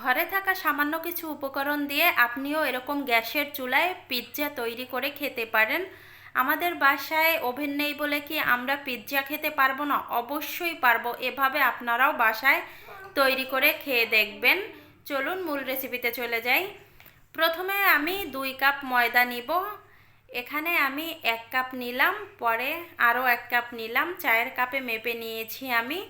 ঘরে থাকা সামান্য কিছু উপকরণ দিয়ে আপনিও এরকম গ্যাসের চুলায় পিৎজা তৈরি করে খেতে পারেন। আমাদের বাসায় ওভেন নেই বলে কি আমরা পিৎজা খেতে পারব না? অবশ্যই পারব। এভাবে আপনারাও বাসায় তৈরি করে খেয়ে দেখবেন। চলুন মূল রেসিপিতে চলে যাই। প্রথমে আমি দুই কাপ ময়দা নিব। এখানে আমি এক কাপ নিলাম, পরে আরও এক কাপ নিলাম। চায়ের কাপে মেপে নিয়েছি আমি।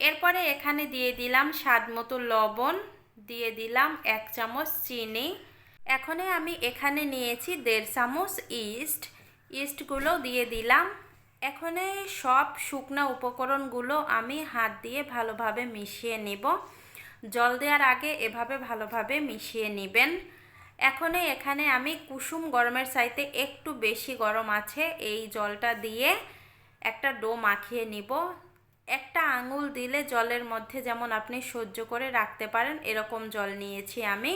এরপরে এখানে দিয়ে দিলাম স্বাদ মতো লবণ। দিয়ে দিলাম এক চামচ চিনি। এখানে আমি এখানে নিয়েছি দেড় চামচ ইস্ট। ইস্টগুলো দিয়ে দিলাম। এখানে সব শুকনো উপকরণগুলো আমি হাত দিয়ে ভালোভাবে মিশিয়ে নিব। জল দেওয়ার আগে এভাবে ভালোভাবে মিশিয়ে নেবেন। এখনে এখানে আমি কুসুম গরমের চাইতে একটু বেশি গরম আছে। এই জলটা দিয়ে একটা ডো মাখিয়ে নিব। একটা আঙুল দিলে জলের মধ্যে যেমন আপনি সহ্য করে রাখতে পারেন, এরকম জল নিয়েছি আমি।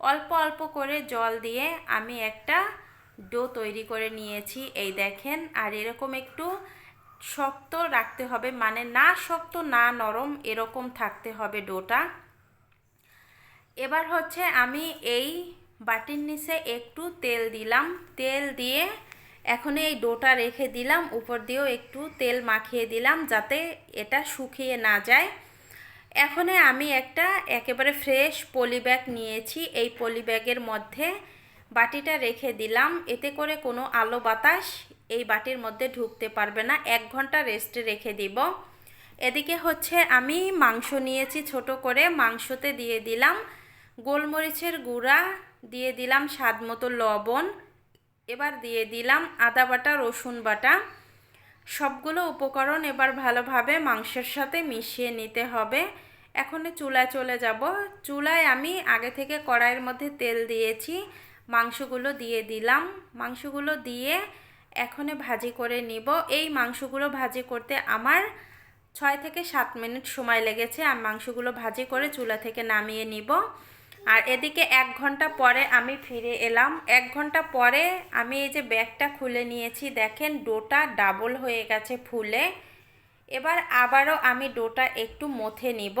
অল্প অল্প করে জল দিয়ে আমি একটা ডো তৈরি করে নিয়েছি, এই দেখেন। আর এরকম একটু শক্ত রাখতে হবে মানে না শক্ত, না নরম, এরকম থাকতে হবে ডোটা। এবার হচ্ছে আমি এই বাটির নিচে একটু তেল দিলাম। তেল দিয়ে এখন এই ডোটা রেখে দিলাম, উপর দিয়েও একটু তেল মাখিয়ে দিলাম যাতে এটা শুকিয়ে না যায়। এখানে আমি একটা একেবারে ফ্রেশ পলি ব্যাগ নিয়েছি, এই পলি ব্যাগের মধ্যে বাটিটা রেখে দিলাম। এতে করে কোনো আলো বাতাস এই বাটির মধ্যে ঢুকতে পারবে না, এক ঘণ্টা রেস্টে রেখে দিব। এদিকে হচ্ছে আমি মাংস নিয়েছি ছোট করে, মাংসতে দিয়ে দিলাম। গোলমরিচের গুঁড়া দিয়ে দিলাম স্বাদ মতো লবণ। এবার দিয়ে দিলাম আদা বাটা, রসুন বাটা। সবগুলো উপকরণ এবার ভালোভাবে মাংসের সাথে মিশিয়ে নিতে হবে। এখন চুলায় চলে যাব। চুলায় আমি আগে থেকে কড়াইয়ের মধ্যে তেল দিয়েছি। মাংসগুলো দিয়ে দিলাম। মাংসগুলো দিয়ে এখনে ভাজি করে নিব। এই মাংসগুলো ভাজি করতে আমার ছয় থেকে সাত মিনিট সময় লেগেছে। আর মাংসগুলো ভাজি করে চুলা থেকে নামিয়ে নিব। আর এদিকে এক ঘণ্টা পরে আমি ফিরে এলাম। এক ঘণ্টা পরে আমি এই যে ব্যাগটা খুলে নিয়েছি, দেখেন ডোটা ডাবল হয়ে গেছে ফুলে। এবার আবারও আমি ডোটা একটু মথে নিব।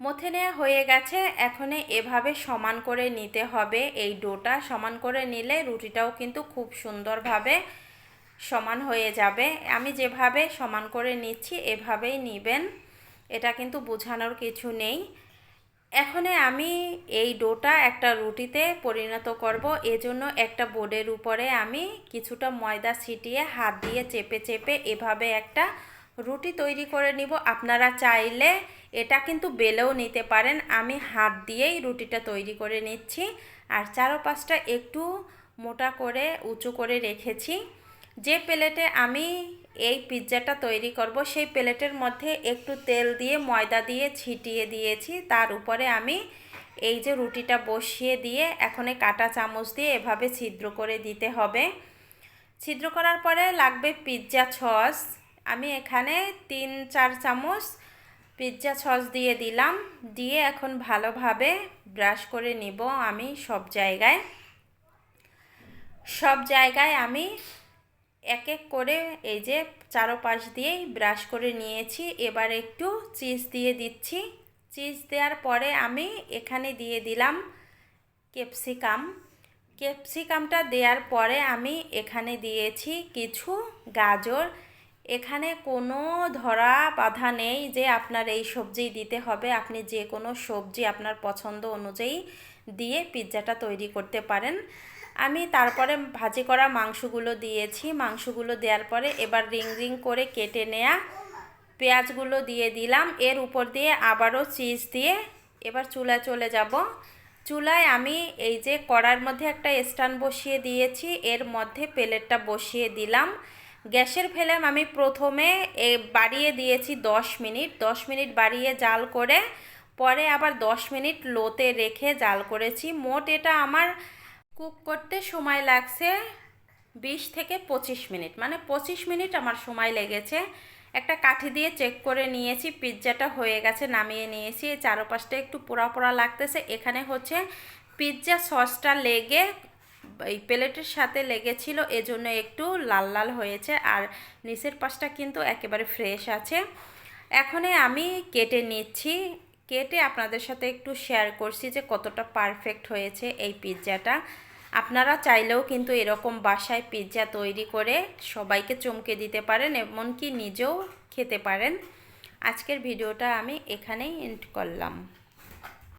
মথে নেওয়া হয়ে গেছে এখন এভাবে সমান করে নিতে হবে এই ডোটা। সমান করে নিলে রুটিটাও কিন্তু খুব সুন্দরভাবে সমান হয়ে যাবে। আমি যেভাবে সমান করে নিচ্ছি, এভাবেই নেবেন। এটা কিন্তু বোঝানোর কিছু নেই। এখানে আমি এই ডোটা একটা রুটিতে পরিণত করব। এজন্য একটা বোর্ডের উপরে আমি কিছুটা ময়দা ছিটিয়ে হাত দিয়ে চেপে চেপে এভাবে একটা রুটি তৈরি করে নিব। আপনারা চাইলে এটা কিন্তু বেলেও নিতে পারেন। আমি হাত দিয়েই রুটিটা তৈরি করে নিচ্ছি। আর চারোপাশটা একটু মোটা করে উঁচু করে রেখেছি। যে প্লেটে আমি এই পিৎজাটা তৈরি করব। সেই প্লেটের মধ্যে একটু তেল দিয়ে, ময়দা দিয়ে ছিটিয়ে দিয়েছি। তার উপরে আমি এই যে রুটিটা বসিয়ে দিয়ে এখনে কাটা চামচ দিয়ে এভাবে ছিদ্র করে দিতে হবে। ছিদ্র করার পরে লাগবে পিৎজা সস। আমি এখানে তিন, চার চামচ পিৎজা সস দিয়ে দিলাম। দিয়ে এখন ভালোভাবে ব্রাশ করে নিব আমি সব জায়গায়। সব জায়গায় আমি এক এক করে এই যে চারোপাশ দিয়েই ব্রাশ করে নিয়েছি। এবার একটু চিজ দিয়ে দিচ্ছি। চিজ দেওয়ার পরে আমি এখানে দিয়ে দিলাম ক্যাপসিকাম। ক্যাপসিকামটা দেওয়ার পরে আমি এখানে দিয়েছি কিছু গাজর। এখানে কোনো ধরা বাধা নেই যে আপনার এই সবজি দিতে হবে। আপনি যে কোনো সবজি আপনার পছন্দ অনুযায়ী দিয়ে পিৎজাটা তৈরি করতে পারেন। আমি তারপরে ভাজি করা মাংসগুলো দিয়েছি। মাংসগুলো দেওয়ার পরে এবার রিং রিং করে কেটে নেয়া পেঁয়াজগুলো দিয়ে দিলাম। এর উপর দিয়ে আবারও চিজ দিয়ে এবার চুলায় চলে যাব। চুলায় আমি এই যে কড়ার মধ্যে একটা স্ট্যান্ড বসিয়ে দিয়েছি, এর মধ্যে প্লেটটা বসিয়ে দিলাম। গ্যাসের ফ্লেম আমি প্রথমে বাড়িয়ে দিয়েছি দশ মিনিট। দশ মিনিট বাড়িয়ে জাল করে, পরে আবার দশ মিনিট লোতে রেখে জাল করেছি। মোট এটা আমার কুক করতে সময় লাগছে বিশ থেকে পঁচিশ মিনিট। মানে পঁচিশ মিনিট আমার সময় লেগেছে। একটা কাঠি দিয়ে চেক করে নিয়েছি, পিৎজাটা হয়ে গেছে, নামিয়ে নিয়েছি। চারোপাশটা একটু পোড়া পোড়া লাগতেছে। এখানে হচ্ছে পিৎজা সসটা লেগে, এই প্লেটের সাথে লেগেছিল, এজন্য একটু লাল লাল হয়েছে। আর নিচের পাশটা কিন্তু একেবারে ফ্রেশ আছে। এখনে আমি কেটে নিচ্ছি। কেটে আপনাদের সাথে একটু শেয়ার করছি যে কতটা পারফেক্ট হয়েছে এই পিৎজাটা। আপনারা চাইলেও কিন্তু এরকম বাসায় পিৎজা তৈরি করে সবাইকে চমকে দিতে পারেন এমনকি নিজেও খেতে পারেন। আজকের ভিডিওটা আমি এখানেই এন্ড করলাম।